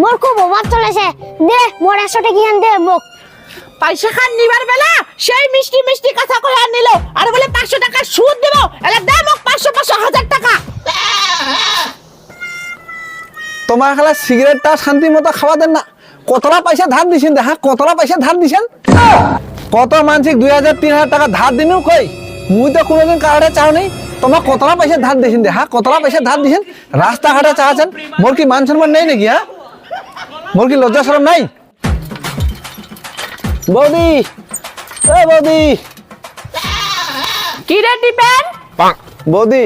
মোর খুব অভাব চলেছে। দে মোর একশো টাকা দে মোক? পয়সা খান নিবার বেলা সেই মিষ্টি মিষ্টি কথা কয়ে নিল। আর বলে পাঁচশো টাকা সুদ দিব। এলে দে মোক পাঁচশো পাঁচশো হাজার টাকা। তোমার খালে সিগারেটটা শান্তি মতো খাওয়া দেন না। কতটা পয়সা ধার দিছেন দেখা? কতটা পয়সা ধার দিছেন? কত মানসিক দুই হাজার তিন হাজার টাকা ধার দিনও কই? মুই তো কোনোদিন কারণে চাও নেই তোমার কতটা পয়সা ধার দিছেন দেখা? কতটা পয়সা ধার দিছেন? রাস্তাঘাটে চাচ্ছেন মোর কি মান সম্মান নেই নাকি হ্যাঁ? মোর কি লজ্জা সরম নাই? বৌদি এ বৌদি। কি রে টিপেন? বৌদি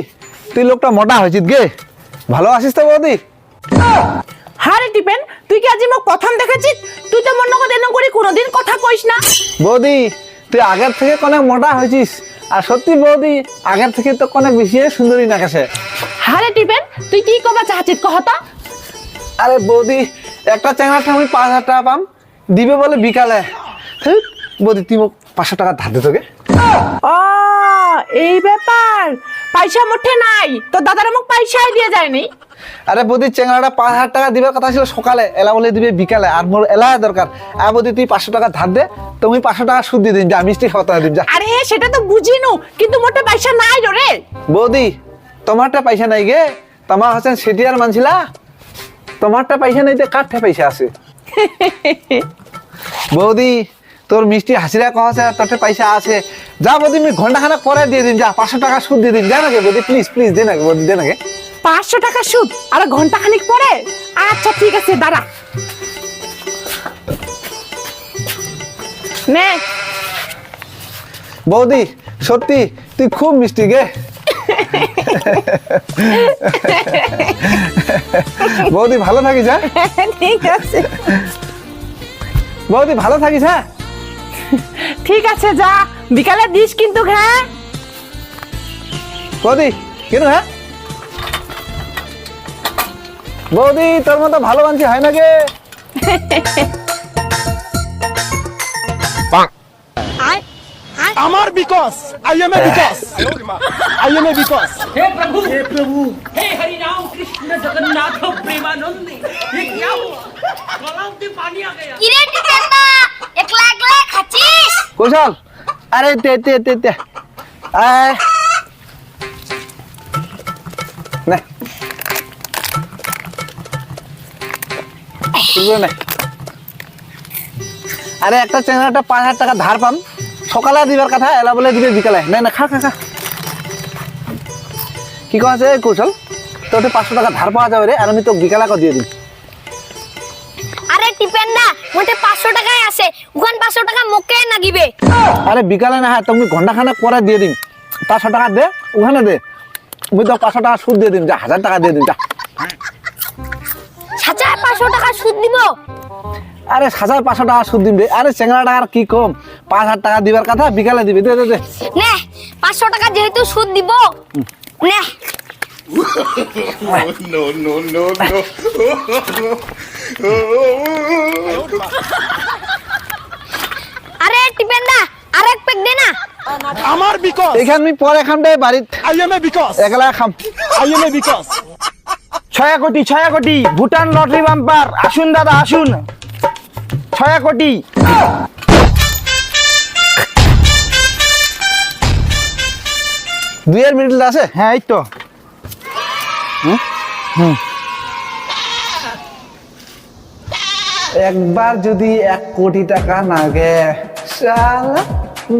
তুই লোকটা মোটা হয়েছিস গে। ভালো আছিস তো বৌদি? হারে টিপেন তুই কি আজি মোক প্রথম দেখেছিস? তুই তো মনে করে এরকম করে কোনোদিন কথা কইস না। বৌদি তুই আগের থেকে অনেক মোটা হয়েছিস। আর সত্যি বৌদি আগের থেকে তো অনেক বেশি সুন্দরী নাকাছে হারে টিপেন তুই কি কবা চাচ্ছিস কহতা আরে বৌদি একটা চ্যাংড়াটা আমি পাঁচ হাজার টাকা পাম। দিবে বলে বিকালে। বৌদি তুই পাঁচশো টাকা ধার দে তোকে। ও এই ব্যাপার। পয়সা মুঠে নাই। তো দাদার মোক পয়সাই দিয়ে যায়নি। আরে বৌদি চ্যাংড়াটা পাঁচ হাজার টাকা দিবার কথা ছিল সকালে। এলা বলে দিবে বিকালে। আর মোর এলা দরকার। আর বৌদি তুই পাঁচশো টাকা ধার দে। তুমি পাঁচশো টাকা সুদ দিয়ে দিন যা মিষ্টি খাওয়াতে দিন যা। আরে সেটা তো বুঝিনু। কিন্তু মোটে পয়সা নাই রে। বৌদি তোমারটা পয়সা নাই গে। তোমার হচ্ছেন সেটিয়ার মানছিলা। তোমারটা পয়সা নাই তো কাঠটা পয়সা আছে। বৌদি তোর মিষ্টি হাসিরা কহাছে তোরটা পয়সা আছে। যা বৌদি আমি ঘণ্টা খানা পরে দিয়ে দিন যা পাঁচশো টাকা সুদ দিয়ে দিন যা নাকি বৌদি প্লিজ প্লিজ দে নাকি বৌদি দে নাকি। পাঁচশো টাকা সুদ? আর ঘণ্টা খানিক পরে? আচ্ছা ঠিক আছে দাঁড়া। নে। বৌদি সত্যি তুই খুব মিষ্টি গে। বৌদি ভালো থাকিস হ্যাঁ? ঠিক আছে। বৌদি ভালো থাকিস হ্যাঁ? ঠিক আছে যা। বিকালে দিস কিন্তু হ্যাঁ? বৌদি কেন হ্যাঁ? বৌদি তোর মতো ভালো মানছি হয় না গে। আমার bKash I am a bKash I am a bKash हे प्रभु हे प्रभु हे हरि राम कृष्ण जगन्नाथ प्रेमानंद ये क्या हुआ गलाव में पानी आ गया কিরে টিপেন্দা একলা একলা খাচ্ছিস কৌশল আরে তে তে তে তে আয় নে তুলবে নে। আরে একটা চ্যানেলটা পাঁচ হাজার টাকা ধার পাম সকালে দিবার কথা এলা বলে দিবে বিকালে। না না খা খা খা। কি কথা আছে কৌশল? তোর পাঁচশো টাকা ধার পাওয়া যাবে রে আর আমি তো বিকালে করে দিয়ে দিই আরে টিপেন্দা মোটে পাঁচশো টাকায় আছে। ওখান পাঁচশো টাকা মোকে নাগিবে। আরে বিকালে না হয় তুমি ঘণ্টা খানেক পরে দিয়ে দিন পাঁচশো টাকা দে ওখানে দে। আমি তো পাঁচশো টাকা সুদ দিয়ে দিন যা হাজার টাকা দিয়ে দিন যা। সাচা পাঁচশো টাকা সুদ দিব। আরে হাজার পাঁচশো টাকা সুদ রে আরে চেঙ্গা টাকার কি কম? পাঁচ হাজার টাকা দিবার কথা বিকালে দিবি। দে দে দে। নে পাঁচশো টাকা যেহেতু সুদ দিব নে। নো নো নো নো আরে টিপেন্দা আরেক প্যাক দে না। আমার বিকশ। এইখান আমি পরে খাম দে বাড়িত আই এম এ বিকশ। একলা খাম। I am A Vikas. Soya কোটি ছয়া কোটি ভুটান লটারি বাম্পার। আসুন দাদা আসুন। ছয়া কোটি। দুইয়ের মিনিট আছে? হ্যাঁ এই তো। একবার যদি এক কোটি টাকা নাগে শালা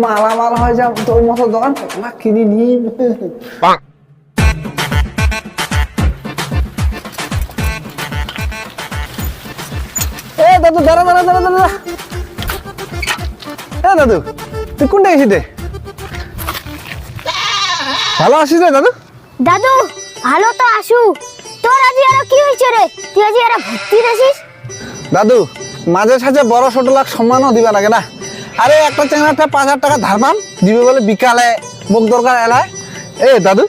মালামাল হয়ে যাম তোর মতো দোকান না কিনি নিম দাদু দাঁড়া দাঁড়া দাঁড়া দাঁড়া এ দাদু তুই কোনটা গেছিস রে? ভালো আছিস রে দাদু? দাদু ভালো তো আসু তোর আজি আর কি হয়েছে রে? তুই আজি আর ভর্তি রেছিস দাদু মাঝে সাঝে বড় ছোট লাখ সম্মানও দিবা লাগে না। আরে একটা চেঙ্গাটা পাঁচ হাজার টাকা ধার পাম দিবে বলে বিকালে মুখ দরকার এলায়। এ দাদু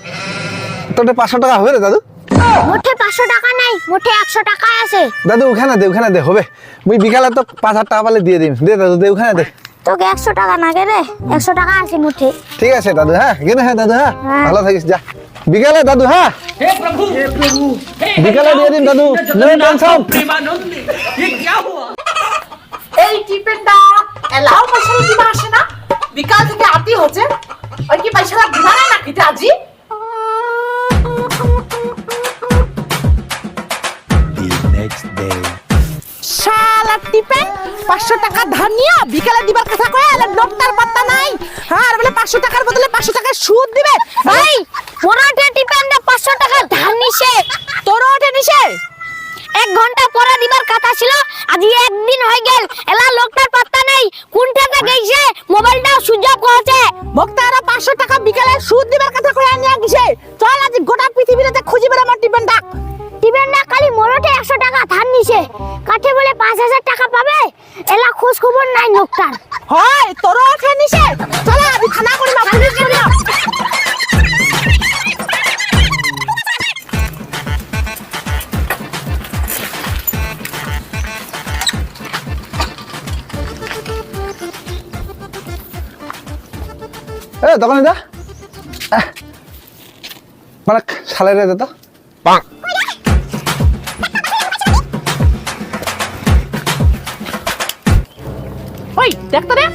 তোর পাঁচশো টাকা হবে রে দাদু। মোটে পাঁচশো টাকা নাই মোটে একশো টাকা আছে। দাদু ওখানে দে ওখানে দে হবে। মুই বিকালে তো পাঁচ হাজার টাকা পালে দিয়ে দিম। দে দাদু দে ওখানে দে। তোকে একশো টাকা না রে একশো টাকা আছে মুঠে ঠিক আছে দাদু হ্যাঁ গেলে হ্যাঁ দাদু হ্যাঁ, হ্যাঁ ভালো থাকিস যা। বিকালে দাদু হ্যাঁ। বিকালে দিয়ে দিন দাদু। নো টেনশন এই টিপেন এলাও পয়সা কি আসে না? বিকাল থেকে আতি হচ্ছে। ওই কি পয়সা ঘুমানো নাকি আজি? টাকা ধার নিয়ে বিকেলে দিবার কথা কয় এলে লোকটার পাত্তা নাই। আর বলে পাঁচশো টাকার বদলে পাঁচশো টাকা সুদ দিবে। ভাই মোরাটে টিপেনটা পাঁচশো টাকা ধার নিছে। তোরও ওঠে নিছে? এক ঘণ্টা পরে দিবার কথা ছিল, আজ একদিন হয়ে গেল, এলা লোকটার পাত্তা নাই। কোনটাতে লোকটার হয় তোরও ওঠে নিছে চল আমি থানা করি না পুলিশ করি না এ দোকানে যা আহ, মানে সালেরে দে তো ওই দেখতো রে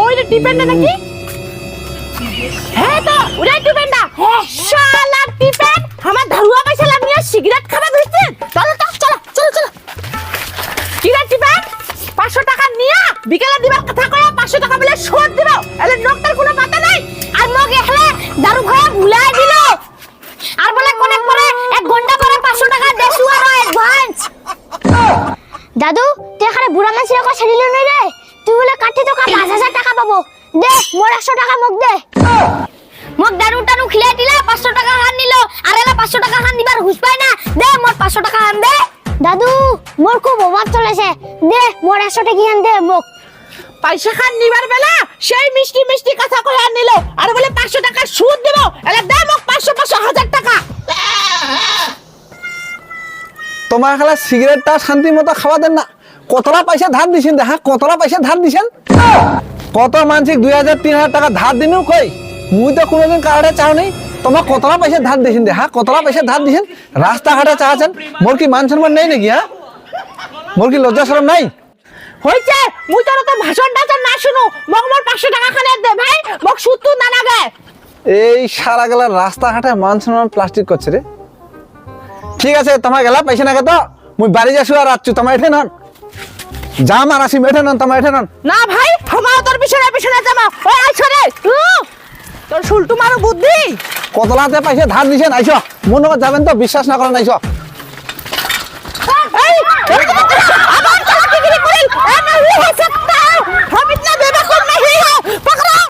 ওই নাকি? হ্যাঁ তো ওরাই টিপেনটা শালা টিপেন আমার ধারুয়া পয়সা লাগিয়ে সিগারেট খাবে ধরছে। চলো তো, চলো চলো চলো। কি রে টিপেন পাঁচশো টাকা নিয়ে বিকেলে দিবার কথা কয়ে পাঁচশো টাকা বলে শোধ দিব। এলে লোকটার কোনো পাতা নাই। আর মগে হেলে দারু ঘরে ভুলাই দিল। আর বলে কোনে পরে এক ঘণ্টা পরে পাঁচশো টাকা দেশু আর অ্যাডভান্স দাদু, তুই এখানে বুড়া মাছের কথা ছেড়িল নাই রে? তুই বলে কাঠি তো পাঁচ হাজার টাকা পাবো। দে মোর একশো টাকা মোক দে। মোক দারু টারু খিলাই দিলে পাঁচশো টাকা হান নিল। আর এলা পাঁচশো টাকা হান দিবার হুঁশ পায় না। দে মোর পাঁচশো টাকা হান দে। দাদু মোর খুব অভাব চলেছে। দে মোর একশো টাকা হান দে মোক পয়সা খান নিবার বেলা সেই মিষ্টি মিষ্টি কথা কয়ে নিল। আর বলে পাঁচশো টাকা সুদ দিব। এলে দে মোক পাঁচশো পাঁচশো হাজার টাকা। তোমার খালা সিগারেটটা শান্তি মতো খাওয়া দেন না। কতলা পয়সা ধার দিছেন? দেখা কতলা পয়সা ধার দিছেন? কত মানসিক দুই হাজার তিন হাজার টাকা ধার দিনও কই? মুই তো কোনোদিন কারণে চাও নেই। তোমার কতলা পয়সা ধার দিছেন? দেখা কতলা পয়সা ধার দিছেন? রাস্তাঘাটে চাচ্ছেন মোর কি মান সম্মান নেই নাকি হ্যাঁ মোর কি লজ্জা সরম নাই? হয়েছে মুই তোর তো ভাষণ টাষণ না শুনু। মোক মোর পাঁচশো টাকা খানে দে ভাই মোক সুদ তুই না লাগে। এই সারা গেলা রাস্তাঘাটে মান সম্মান প্লাস্টিক করছে রে। ঠিক আছে তোমার গেলা পয়সা নাগে তো। মুই বাড়ি যাসু আর রাখছু তোমার এঠে নন। যাম আর মেঠে নন তোমার এঠে নন। না ভাই আমাও তোর পিছনে পিছনে যাব ওই আইছো রে তোর শুলটু মারো বুদ্ধি। কতলাতে পাইছে ধার দিছেন আইছো মনে যাবেন তো বিশ্বাস না করেন এই,